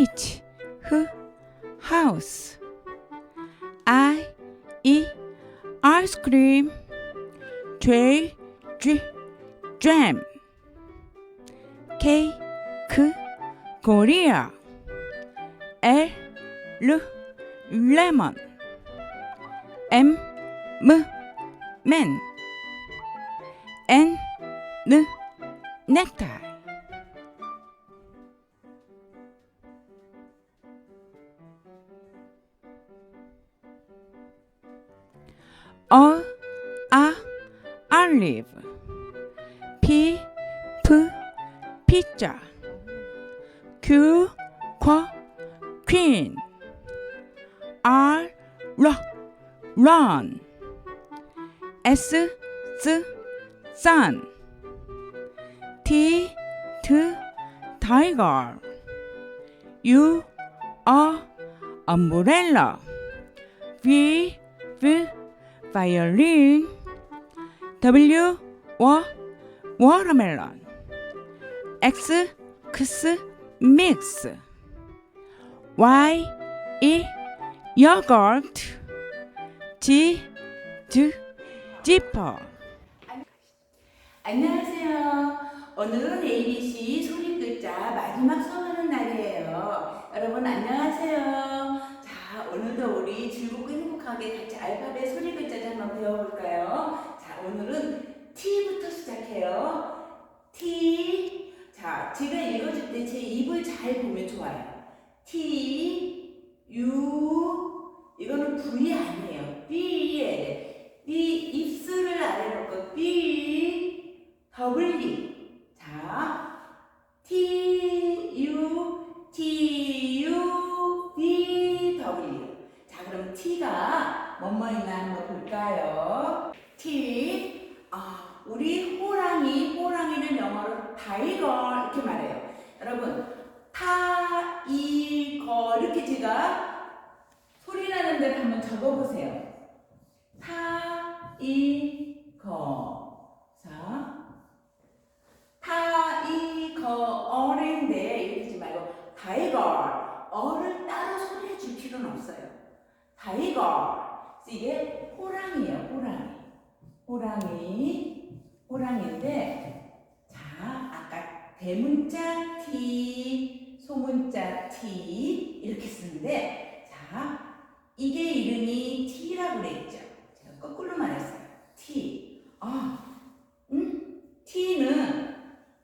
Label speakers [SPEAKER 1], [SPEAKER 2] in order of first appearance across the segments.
[SPEAKER 1] H H house I E ice cream J J jam K K Korea L L lemon M M man S, S, sun T, T, tiger U, A, umbrella V, V, violin W, W, watermelon X, X, mix Y, E, yogurt G, G, zipper
[SPEAKER 2] 안녕하세요. 오늘은 ABC 소리 글자 마지막 수업하는 날이에요. 여러분 안녕하세요. 자, 오늘도 우리 즐겁고 행복하게 같이 알파벳 소리 글자를 한번 배워볼까요? 자, 오늘은 T부터 시작해요. T. 자, 제가 읽어줄 때 제 입을 잘 보면 좋아요. T, U. 이거는 V 아니에요. B에 B 입술을 아래로 거 B W 자 T U T U B W 자 그럼 T가 뭐뭐 있나 한번 볼까요? T 아 우리 호랑이 호랑이는 영어로 타이거 이렇게 말해요. 여러분 타 이 거 이렇게 제가 소리 나는 대로 한번 적어보세요. 타 이거 자 타이거 어인데 이렇게 하지 말고 타이거 어를 따로 소리해 줄 필요는 없어요. 그래서 이게 호랑이에요 호랑이 호랑이 호랑이인데 자 아까 대문자 T 소문자 T 이렇게 쓰는데 자 이게 이름이 T라고 그랬죠. 거꾸로 말했어요. T. 아, 음? T는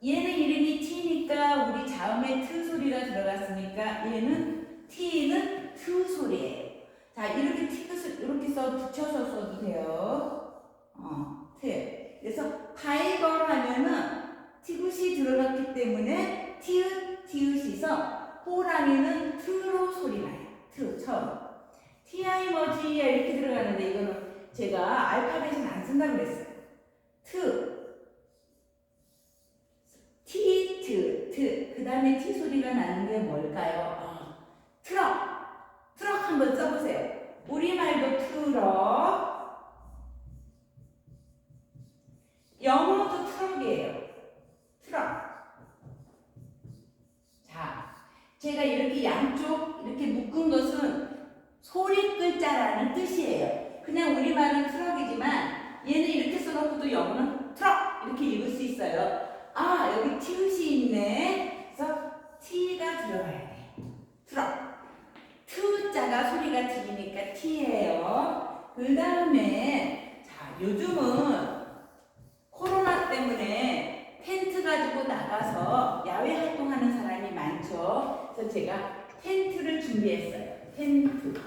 [SPEAKER 2] 얘는 이름이 T니까 우리 자음에 트 소리가 들어갔으니까 얘는 T는 트 소리예요. 자, 이렇게 T 이렇게 써 붙여서 써도 돼요. 어, 트. 그래서 타이거를 하면은 티굿이 들어갔기 때문에 티읕 티읕이서 호랑이는 트로 소리 나요. 트 처음. 뭐지 이렇게 들어가는데 이거는 제가 알파벳은 안 쓴다고 그랬어요. 트, 티, 트, 트. 그 다음에 T 소리가 나는 게 뭘까요? 아, 트럭. 트럭 한번 써보세요. 우리말도 트럭. 영어도 트럭이에요. 트럭. 자, 제가 이렇게 양쪽 이렇게 묶은 것은 소리 글자라는 뜻이에요. 그냥 우리말은 트럭이지만 얘는 이렇게 써놓고도 영어는 트럭 이렇게 읽을 수 있어요. 아 여기 티읕이 있네. 그래서 T가 들어가야 돼. 트럭. 트자가 소리가 들리니까 T예요. 그 다음에 자 요즘은 코로나 때문에 텐트 가지고 나가서 야외 활동하는 사람이 많죠. 그래서 제가 텐트를 준비했어요. 텐트.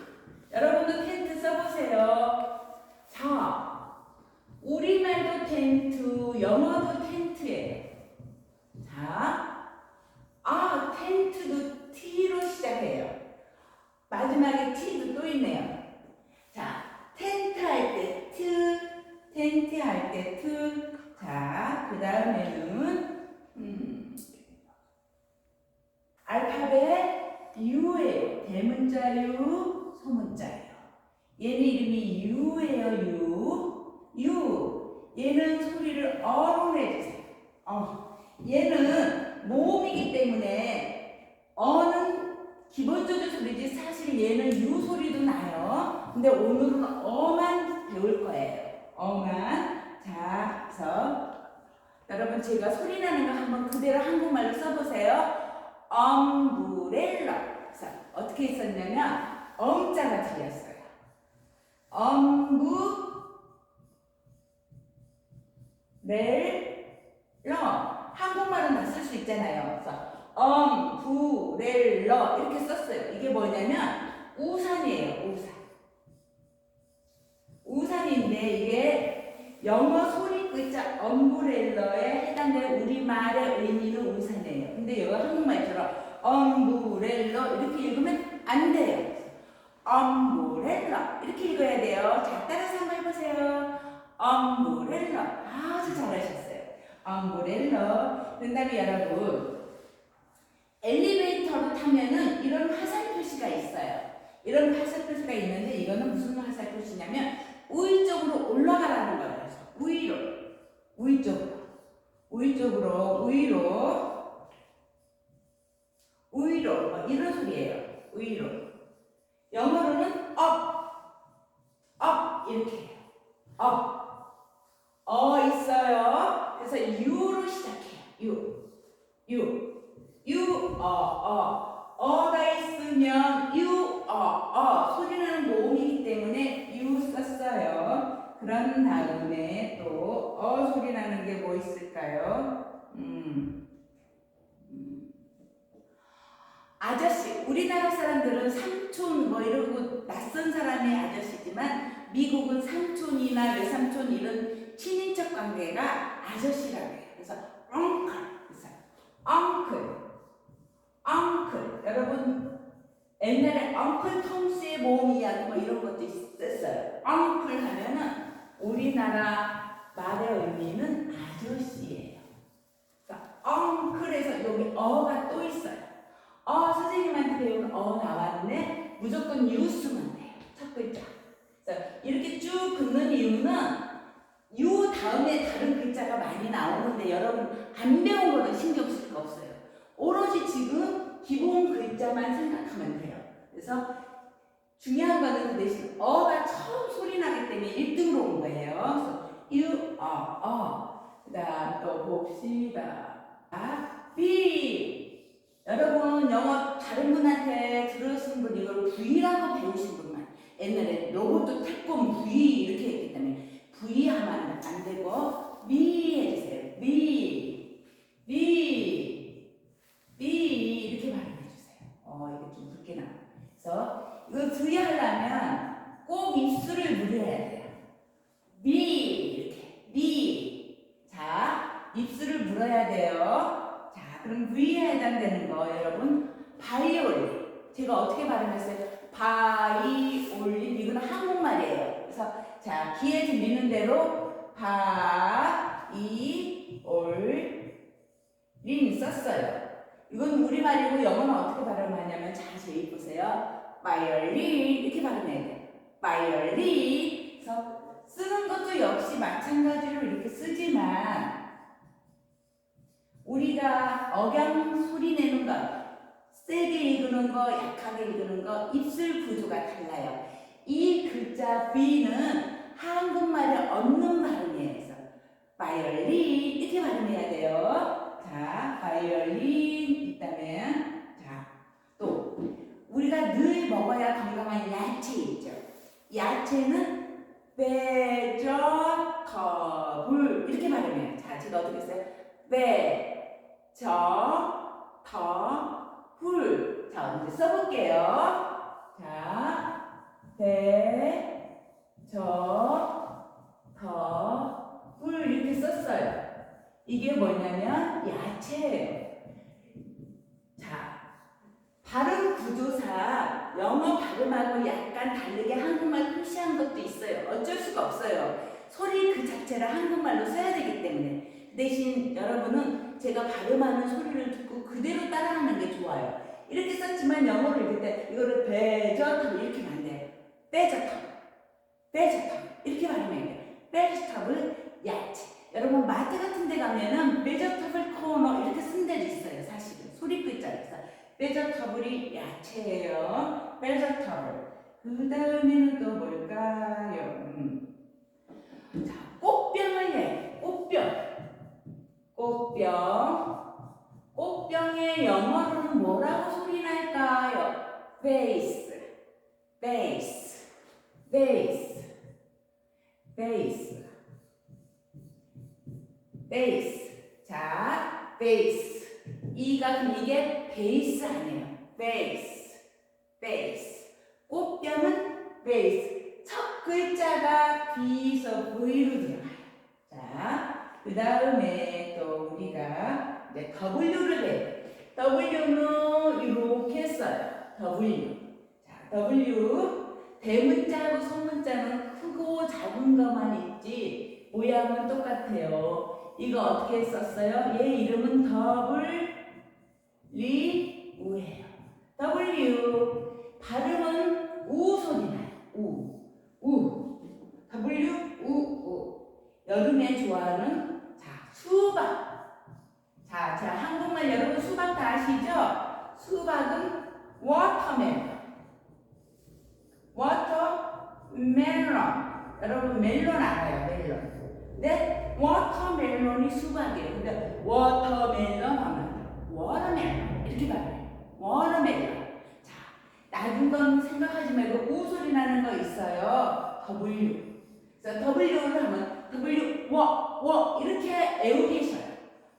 [SPEAKER 2] 여러분도 텐트 써보세요. 자, 우리말도 텐트, 영어도 텐트예요. 자, 아, 텐트도 T로 시작해요. 마지막에 T도 또 있네요. 자, 텐트 할때 트, 텐트 할때 트. 자, 그 다음에는 음, 알파벳 U예요. 대문자 U, 소문자예요. 얘는 이름이 U예요. U. U. 얘는 소리를 어로 내주세요. 어. 얘는 모음이기 때문에 어는 기본적인 소리지 사실 얘는 U 소리도 나요. 근데 오늘은 어만 배울 거예요. 어만. 자, 그래서 여러분 제가 소리 나는 거 한번 그대로 한국말로 써보세요. 엄 브렐라. 자, 어떻게 썼냐면 엄자가 틀렸어요. 엄부 렐러 한국말은 다 쓸 수 있잖아요. 그래서 엄부 렐러 이렇게 썼어요. 이게 뭐냐면 우산이에요. 우산. 우산인데 이게 영어 소리 글자 엄브렐러에 해당되는 우리말의 의미는 우산이에요. 근데 여기 한국말처럼 엄브렐러 이렇게 읽으면 안 돼요. 엄브렐러 이렇게 읽어야 돼요. 자 따라서 한번 해보세요. 엄브렐러 아주 잘하셨어요. 엄브렐러 그 다음에 여러분 엘리베이터로 타면은 이런 화살 표시가 있어요. 이런 화살 표시가 있는데 이거는 무슨 화살 표시냐면 위 쪽으로 올라가라는 거예요. 위로, 위 쪽으로, 위 쪽으로, 위로, 위로, 뭐 이런 소리예요. 위로. 영어로는 up, up 이렇게 해요. up. 어 있어요. 그래서 U로 시작해요. U, U, U, 어, 어. 어가 있으면 U, 어, 어. 소리나는 모음이기 때문에 U 썼어요. 그런 다음에 또, 어 소리 나는 게 뭐 있을까요? 음. 음. 아저씨, 우리나라 사람들은 삼촌 뭐 이러고 낯선 사람의 아저씨지만 미국은 삼촌이나 외삼촌 이런 친인척 관계가 아저씨라고 해요. 그래서 uncle, 그래서 uncle, uncle. 여러분 옛날에 uncle 톰스의 모음 이야 뭐 이런 것도 있었어요. uncle 하면은 우리나라 말의 의미는 아저씨예요. 그러니까 uncle에서 여기 어가. 어 선생님한테 배운 어 나왔네. 무조건 유 쓰면 돼요. 첫 글자. 이렇게 쭉 긋는 이유는 유 다음에 다른 글자가 많이 나오는데 여러분 안 배운 거는 신경 쓸 거 없어요. 오로지 지금 기본 글자만 생각하면 돼요. 그래서 중요한 거는 그 대신 어가 처음 소리 나기 때문에 1등으로 온 거예요. 그래서 유, 어, 어. 그 다음 또 봅시다. 아, B. 여러분 영어 다른 분한테 들으신 분 이걸 V라고 배우신 분만 옛날에 로봇도 태권 V 이렇게 했기 때문에 V 하면 안 되고 B 해주세요. B, B, B 이렇게 발음해 주세요. 어 이거 좀 굵게 나와. 그래서 이거 V 하려면 꼭 입술을 물어야 돼요. B 이렇게 B 자 입술을 물어야 돼요. 자, 그럼 V에 해당되는 거 여러분 바이올린. 제가 어떻게 발음했어요? 바이올린 이거는 한국말이에요. 그래서 자 귀에 들리는 대로 바이올린 썼어요. 이건 우리말이고 영어는 어떻게 발음하냐면 자세히 보세요. 바이올린 이렇게 발음해야 돼요. 바이올린. 그래서 쓰는 것도 역시 마찬가지로 이렇게 쓰지만 우리가 억양 소리 내는 것, 세게 읽는 거, 약하게 읽는 거, 입술 구조가 달라요. 이 글자 B는 한국말에 없는 발음이에요. 그래서 바이올린 이렇게 발음해야 돼요. 자, 바이올린 있다면 자, 또 우리가 늘 먹어야 건강한 야채 있죠. 야채는 베저커블 이렇게 발음해요. 자, 제가 어떻게 써요? 베 저, 더, 훌. 자, 이제 써볼게요. 자, 배, 저, 더, 훌. 이렇게 썼어요. 이게 뭐냐면 야채예요. 자, 발음 구조상 영어 발음하고 약간 다르게 한국말 표시한 것도 있어요. 어쩔 수가 없어요. 소리 그 자체를 한국말로 써야 되기 때문에. 그 대신 여러분은 제가 발음하는 소리를 듣고 그대로 따라하는 게 좋아요. 이렇게 썼지만 영어를 읽을 때 이거를 베저탑 이렇게 하면 안 돼요. 베저탑, 베저탑 이렇게 발음해야 돼요. 베저탑을 야채. 여러분 마트 같은 데 가면은 베저터블 코너 이렇게 쓴 데도 있어요 사실은 소리 글자에서 베저터블이 야채예요 베저터블 그 다음에는 또 뭘까요 음. 자 꽃병을 내 꽃병 꽃병 꽃병의 영어로는 뭐라고 소리 날까요 베이스 베이스 베이스 베이스 베이스. 자, 베이스. 이가 그럼 이게 베이스 아니에요. 베이스. 베이스. 꽃병은 베이스. 첫 글자가 B에서 V로 들어가요. 자, 그 다음에 또 우리가 이제 W를 해요. W는 이렇게 써요. W. 자, W. 대문자하고 소문자는 크고 작은 것만 있지 모양은 똑같아요. 이거 어떻게 썼어요? 얘 이름은 더블 리우예요. W 발음은 우 소리 나요. 우, 우, W 우 우. 여름에 좋아하는 자 수박. 자, 자 한국말 여러분 수박 다 아시죠? 워터멜론. 워터멜론. 여러분 멜론 알아요? 멜론. 네, 워터멜론이 수박이에요. 근데 워터멜론 하면 워터멜론 이렇게 말해요. 워터멜론. 자, 낮은 건 생각하지 말고 우 소리 나는 거 있어요. W. 그래서 W를 하면 W 워, 워 이렇게 애우기 있어요.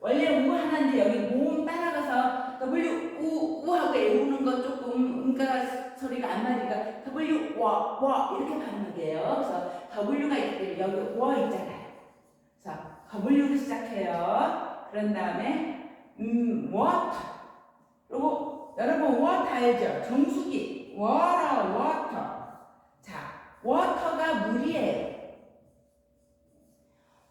[SPEAKER 2] 원래 우 하나인데 여기 모음 따라가서 W 우, 우 하고 애우는 거 조금 음가 소리가 안 맞으니까 W 워, 워 이렇게 발음해요. 그래서 W가 있기 때문에 여기 워 있잖아요. 자, W로 시작해요. 그런 다음에 음, water. 그리고 여러분 water 알죠? 정수기. water, water. 자, water가 물이에요.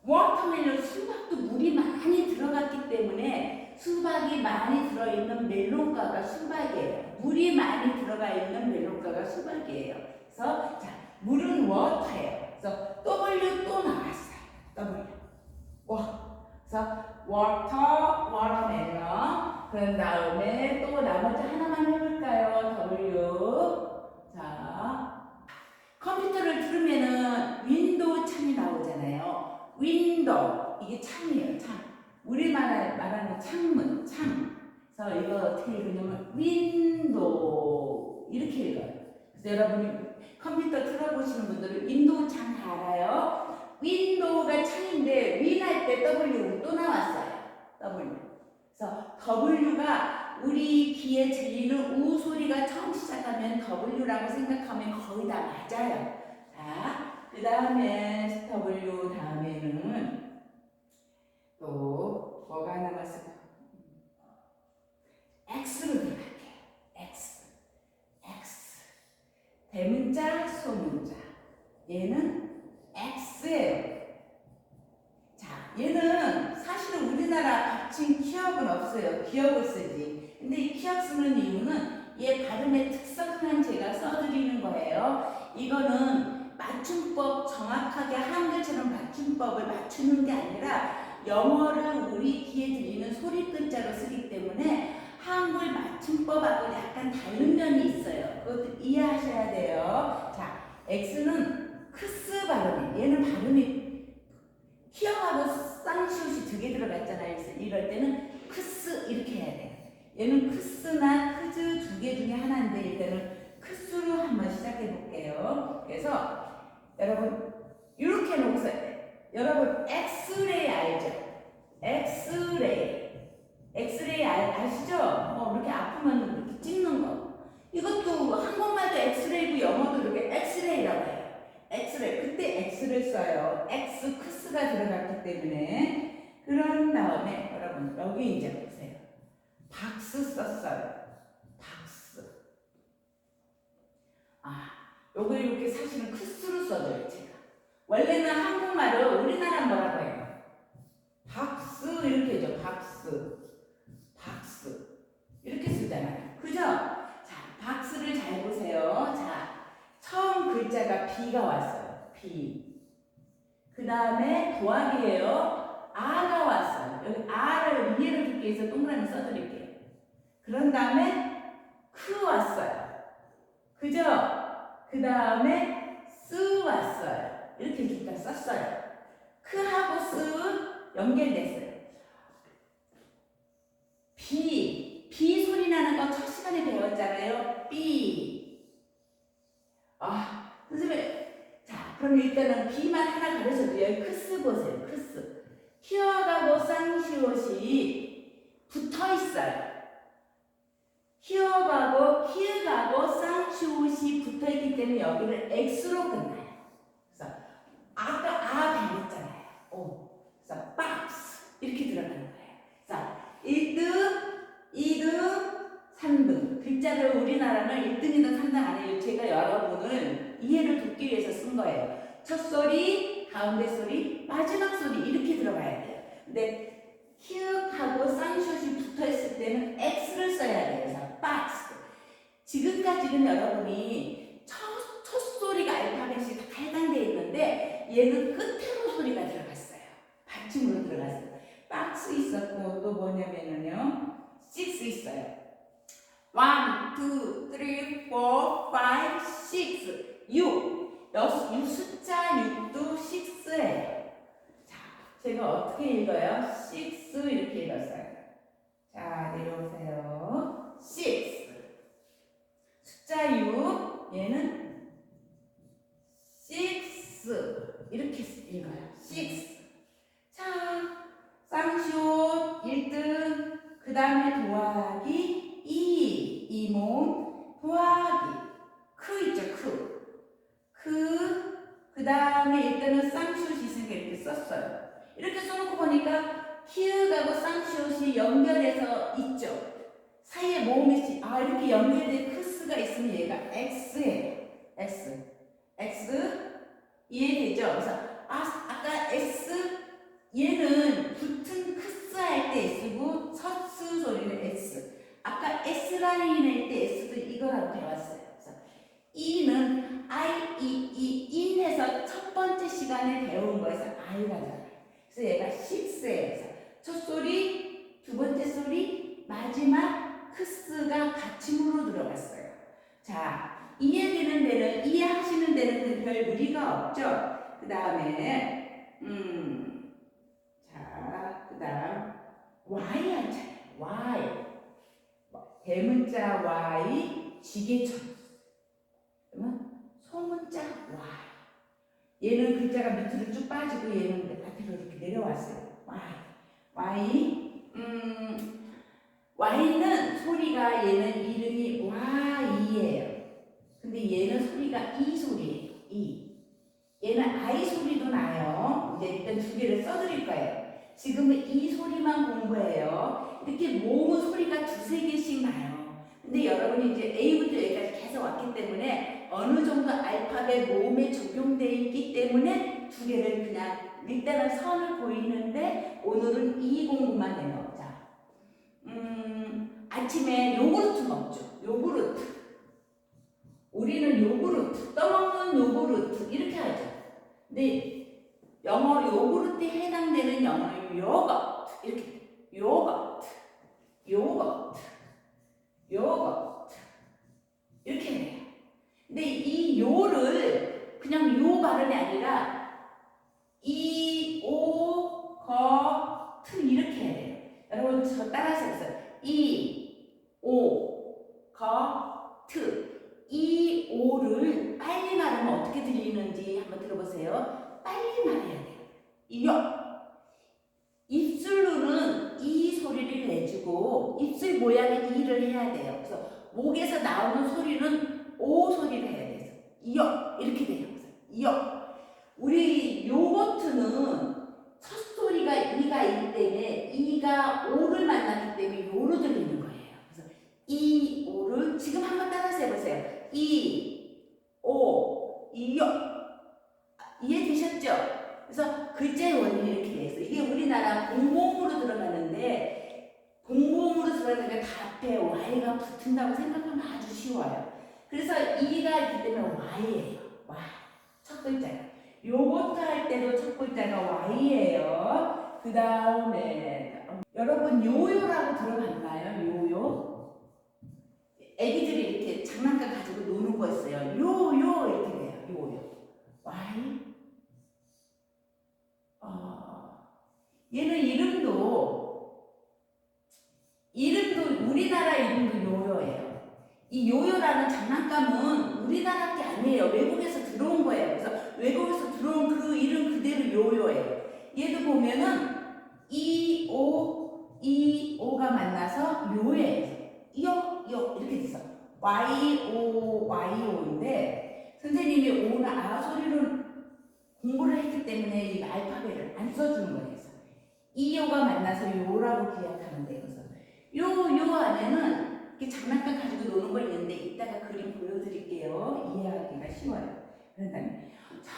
[SPEAKER 2] 워터멜론 수박도 물이 많이 들어갔기 때문에 수박이 많이 들어있는 멜론가가 수박이에요. 물이 많이 들어가 있는 멜론가가 수박이에요. 그래서 자, 물은 워터예요. 그래서 W 또 나왔어요. W. 와. 그래서 워터, 워터멜론. 그런 다음에 또 나머지 하나만 해볼까요? W. 자, 컴퓨터를 들으면은 윈도우 창이 나오잖아요. 윈도우 이게 창이에요. 창. 우리 말 말하는 창문, 창. 그래서 이거 어떻게 읽냐면 윈도우 이렇게 읽어요. 그래서 여러분이 컴퓨터 들어보시는 분들은 윈도우 창다 알아요. 윈도우가 창인데 윈할 때 W 또 나왔어요. W. 그래서 W가 우리 귀에 들리는 우 소리가 처음 시작하면 W라고 생각하면 거의 다 맞아요. 자, 그 다음에 W 다음에는 또 뭐가 남았을까? X로 들어갈게요. X. X. 대문자, 소문자. 얘는 X예요. 자, 얘는 사실은 우리나라 받침 키역은 없어요. 기역을 쓰지. 근데 이 키역 쓰는 이유는 얘 발음의 특성만 제가 써드리는 거예요. 이거는 맞춤법 정확하게 한글처럼 맞춤법을 맞추는 게 아니라 영어를 우리 귀에 들리는 소리 글자로 쓰기 때문에 한글 맞춤법하고 약간 다른 면이 있어요. 그것도 이해하셔야 돼요. 자, X는 크스 발음이 얘는 발음이 키역하고 쌍시옷이 두 개 들어갔잖아요. 그래서 이럴 때는 크스 이렇게 해야 돼요. 얘는 크스나 크즈 두 개 중에 하나인데 일단은 크스로 한번 시작해 볼게요. 그래서 여러분 이렇게 놓고서 여러분 엑스레이 알죠? 엑스레이 엑스레이 알, 아시죠? 뭐 이렇게 아프면 이렇게 찍는 거 이것도 한국말도 엑스레이고 영어도 이렇게 엑스레이라고 해요. 엑스레이 그때 X를 써요. X 크스가 들어갔기 때문에 그런 다음에 여러분 여기 이제 보세요. 박스 썼어요. 박스. 아, 요거 이렇게 사실은 크스로 제가. 원래는 한국말을 우리나라 뭐라고 해요? 박스 이렇게 해줘. 박스. 박스. 이렇게 쓰잖아요. 그죠? 자, 박스를 잘 보세요. 자, 처음 글자가 B가 왔어요. B. 그 다음에 도학이에요. 아가 왔어요. 여기 아를 이해를 듣기 위해서 동그라미 써드릴게요. 그런 다음에 크 왔어요. 그죠? 그 다음에 쓰 왔어요. 이렇게 둘다 썼어요. 크하고 쓰 연결됐어요. 비, 비 소리 나는 거 첫 시간에 배웠잖아요. 삐. 아, 선생님. 자, 그럼 일단은 비만 하나 가르쳐드려요. 크스 보세요. 크스. 히어가고 쌍시옷이 붙어 있어요. 히어가고 히어가고 쌍시옷이 붙어 있기 때문에 여기를 X로 끝나요. 그래서 아까 아 배웠잖아요. 오. 그래서 박스 이렇게 들어가는 거예요. 자, 1등, 2등, 3등. 글자를 우리나라는 1등이든 3등 아니에요. 제가 여러분을 이해를 돕기 위해서 쓴 거예요. 첫 소리, 가운데 소리, 마지막 소리 이렇게 들어가야 돼요. 근데 히읗하고 쌍시옷이 붙어 있을 때는 X를 써야 돼요. 그래서 박스. 지금까지는 여러분이 첫, 첫 소리가 알파벳이 다 해당되어 있는데 얘는 끝으로 소리가 들어갔어요. 받침으로 들어갔어요. 박스 있었고 또 뭐냐면은요. six 있어요. one, two, three, four, five, six, 육. 여섯, 육 숫자 6도 6예요. 자, 제가 어떻게 읽어요? six 이렇게 읽었어요. 자, 내려오세요. six. 숫자 6, 얘는 six. 이렇게 읽어요. six. 자, 쌍시옷 1등, 그 다음에 도화기 2, 이몸, 도화기, 크 있죠, 크. 크, 그 다음에 일단은 쌍시옷이 있으니까 이렇게 썼어요. 이렇게 써놓고 보니까 키읔하고 쌍시옷이 연결해서 있죠. 사이에 모음이. 아, 이렇게 연결된 크스가 있으면 얘가 X예요. X. X. 이해되죠? 그래서, 아, 아까 S, 얘는 붙은 크스 할 때 S고 서스 소리는 S. 아까 S 라인일 때 S도 이거라고 배웠어요. 그래서 E는 I, E, E, in해서 첫 번째 시간에 배운 거에서 I가잖아요. 그래서 얘가 6예요. 그래서 첫 소리, 두 번째 소리, 마지막 크스가 받침으로 들어갔어요. 자, 이해되는 데는, 이해하시는 데는 별 무리가 없죠? 그 다음에, 음, 다음, Y 한잖아요. Y. 대문자 Y, 지게천. 그러면 소문자 Y. 얘는 글자가 밑으로 쭉 빠지고 얘는 앞으로 이렇게 내려왔어요. Y. Y. 음, Y는 소리가 얘는 이름이 Y예요. 근데 얘는 소리가 이 소리예요. 이. 얘는 I 소리도 나요. 이제 일단 두 개를 써드릴 거예요. 지금은 이 소리만 공부해요. 이렇게 모음은 소리가 두세 개씩 나요. 근데 여러분이 이제 A부터 여기까지 계속 왔기 때문에 어느 정도 알파벳 모음에 적용되어 있기 때문에 두 개를 그냥 일단은 선을 보이는데 오늘은 이 공부만 해놓자. 음, 아침에 요구르트 먹죠. 요구르트. 우리는 요구르트, 떠먹는 요구르트 이렇게 하죠. 근데 영어 요구르트에 해당되는 영어는 요거트 이렇게 요거트, 요거트, 요거트 이렇게 해요. 근데 이 요를 그냥 요 발음이 아니라 이, 오, 거, 트 이렇게 해야 돼요. 여러분 저 따라서 해보세요. 이, 오, 거, 트. 이 오를 빨리 말하면 어떻게 들리는지 한번 들어보세요. 빨리 말해야 돼요. 이요. 입술로는 이 소리를 내주고 입술 모양의 이를 해야 돼요. 그래서 목에서 나오는 소리는 오 소리를 해야 돼요. 이요 이렇게 돼요. 이요. 우리 요거트는 첫 소리가 이가 있기 때문에 이가 오를 만났기 때문에 요로 들리는 거예요. 그래서 이 오를 지금 한번 따라서 해보세요. 이, 오, 이요. 이렇게 돼 있어요. 이게 우리나라 공공으로 들어가 앞에 Y가 붙은다고 생각하면 아주 쉬워요. 그래서 E가 있기 때문에 Y예요. Y. 첫 글자. 요것도 할 때도 첫 글자가 Y예요. 그 다음에 여러분 요요라고 들어봤나요? 요요? 애기들이 이렇게 장난감 가지고 노는 거 있어요. 요요 이렇게 돼요. 요요. Y. 얘는 이름도 이름도 우리나라 이름도 요요예요. 이 요요라는 장난감은 우리나라 게 아니에요. 외국에서 들어온 거예요. 그래서 외국에서 들어온 그 이름 그대로 요요예요. 얘도 보면은 이, 오, 이, 오가 만나서 요예요. 요, 요 이렇게 돼서 Y, O, Y, O인데 선생님이 오나 아 소리를 공부를 했기 때문에 이 알파벳을 안 써주는 거예요. 그래서 이 요가 만나서 요라고 기억하면 돼요. 그래서 요, 요 안에는 이렇게 장난감 가지고 노는 거 있는데 이따가 그림 보여드릴게요. 이해하기가 쉬워요. 그런 다음에 자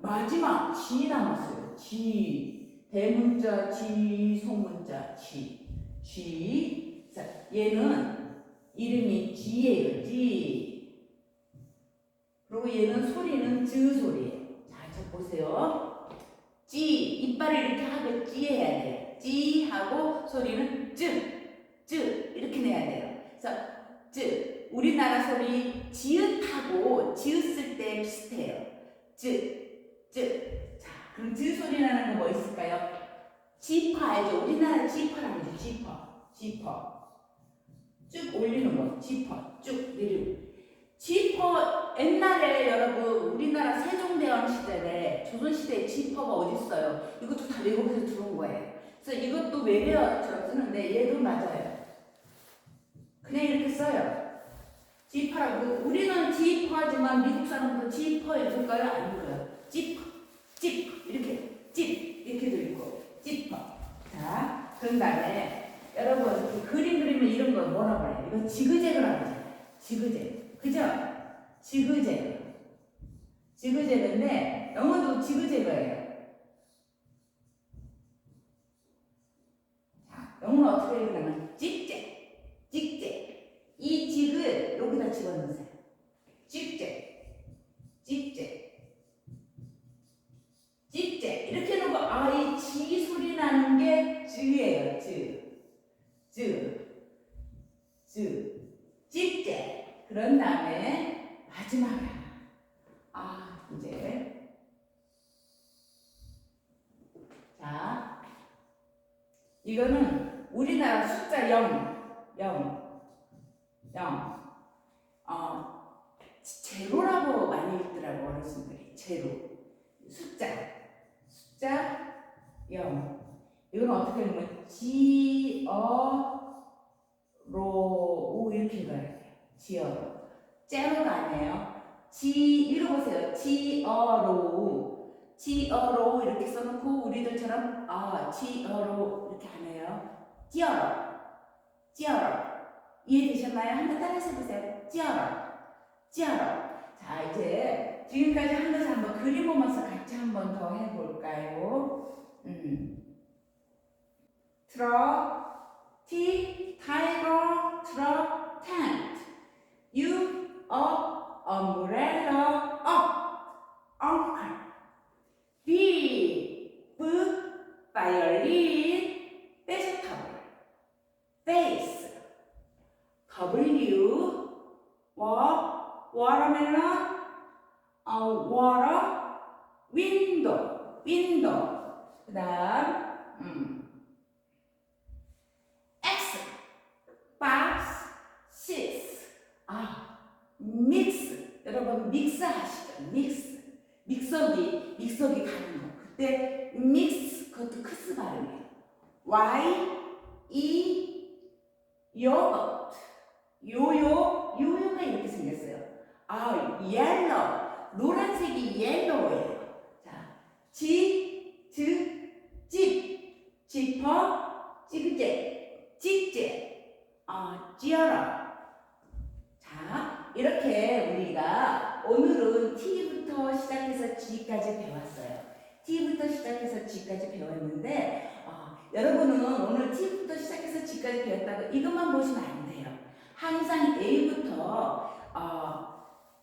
[SPEAKER 2] 마지막 G 남았어요. G 대문자 G 소문자 G G 자 얘는 이름이 G예요. G 그리고 얘는 소리는 즈 소리예요. 자, 저 보세요. G 이빨을 이렇게 하고 G 해야 돼요. G 하고 소리는 쯔, 쯔 이렇게 내야 돼요. 그래서 쯔 우리나라 소리 지읒하고 지읒을 때 비슷해요. 쯔, 쯔. 자, 그럼 쯔 소리 나는 거 뭐 있을까요? 지퍼 알죠? 우리나라 지퍼라고 하죠. 지퍼, 지퍼. 쭉 올리는 거, 지퍼, 쭉 내리고. 지퍼 옛날에 여러분 우리나라 세종대왕 시절에 조선시대에 지퍼가 어디 있어요? 이것도 다 외국에서 들어온 거예요. 그래서 이것도 외래어처럼 쓰는데 얘도 맞아요. 그냥 이렇게 써요. 지퍼라고 우리는 지퍼하지만 미국 사람들은 지퍼 읽을까요? 안 읽어요. 지퍼, 집 이렇게 집 이렇게도 읽고 지퍼. 자, 그런 다음에 여러분 이 그림 그리면 이런 거 뭐라고 해요? 이거 지그재그라고 하잖아요. 지그재그. 그죠? 지그재그. 지그재그인데 영어도 지그재그예요. 자, 영어는 어떻게 읽으냐면 찍재, 찍재. 이 찍을 여기다 집어넣으세요. 찍재, 찍재, 찍재. 이렇게 놓고 아이 지 소리 나는 게 즈예요. 즈, 즈, 즈, 찍재. 그런 다음에 마지막에 아 이제. 자 이거는 우리나라 숫자 0, 0, 0. 어, 제로라고 많이 읽더라고 어르신들이. 제로. 숫자 숫자 0 이건 어떻게 읽으면 G 어 로, 오 이렇게 읽어야 돼요. 지어로. 제로가 아니에요. 지, 읽어보세요. 지어로. 지어로 이렇게 써놓고 우리들처럼 아, 지어로 이렇게 안 해요. 지어로. 지어로. 이해되셨나요? 한번 따라서 해보세요. 지어로. 지어로. 자, 이제 지금까지 한 것을 한번 그림 보면서 같이 한번 더 해볼까요? 음. 트럭, 티, 타이거, 트럭, 텐트. U, up, umbrella, up, uncle. B, B, violin, vegetable. Face. W, wa, watermelon, uh, water, window, window. 그 다음, 음. X, box, six. 아, 믹스. 여러분 믹스 하시죠? 믹스. 믹서기, 믹서기 가는 거. 그때 믹스, 그것도 크스 발음이에요. Y, E, 요거트. 요요, 요요가 이렇게 생겼어요. 아, 옐로. 노란색이 옐로우예요. 자, 지, 즈, 집. 지퍼, 찌그제, 찍제. 아, 찌어라. 자, 이렇게 우리가 오늘은 T부터 시작해서 G까지 배웠어요. T부터 시작해서 G까지 배웠는데, 어, 여러분은 오늘 T부터 시작해서 G까지 배웠다고 이것만 보시면 안 돼요. 항상 A부터 어,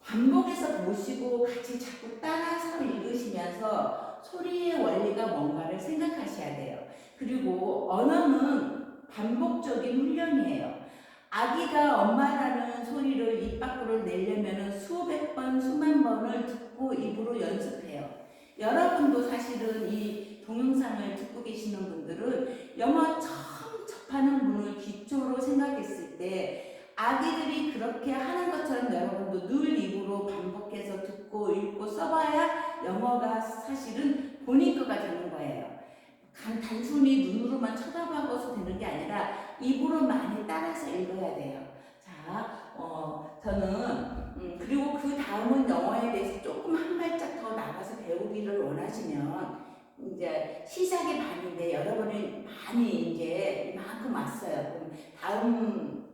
[SPEAKER 2] 반복해서 보시고 같이 자꾸 따라서 읽으시면서 소리의 원리가 뭔가를 생각하셔야 돼요. 그리고 언어는 반복적인 훈련이에요. 아기가 엄마라는 소리를 입 밖으로 내려면 수백 번, 수만 번을 듣고 입으로 연습해요. 여러분도 사실은 이 동영상을 듣고 계시는 분들은 영어 처음 접하는 분을 기초로 생각했을 때 아기들이 그렇게 하는 것처럼 여러분도 늘 입으로 반복해서 듣고 읽고 써봐야 영어가 사실은 본인 거가 되는 거예요. 간- 단순히 눈으로만 쳐다봐서 되는 게 아니라 입으로 많이 따라서 읽어야 돼요. 자, 어, 저는 음, 그리고 그 다음은 영어에 대해서 조금 한 발짝 더 나가서 배우기를 원하시면 이제 시작이 반인데 여러분이 많이 이제 이만큼 왔어요. 그럼 다음은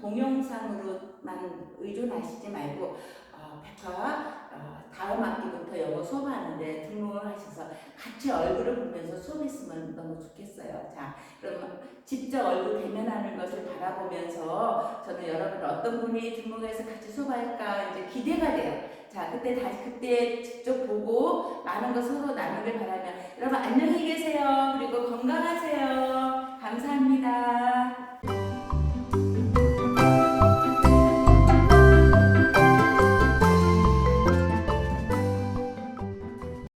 [SPEAKER 2] 동영상으로만 의존하시지 말고 어, 백화 어, 다음 학기부터 영어 수업하는데 등록을 하셔서 같이 얼굴을 보면서 수업했으면 너무 좋겠어요. 자, 그러면 직접 얼굴 대면하는 것을 바라보면서 저는 여러분 어떤 분이 등록해서 같이 수업할까 이제 기대가 돼요. 자, 그때 다시 그때 직접 보고 많은 거 서로 나누길 바라면 여러분 안녕히 계세요. 그리고 건강하세요.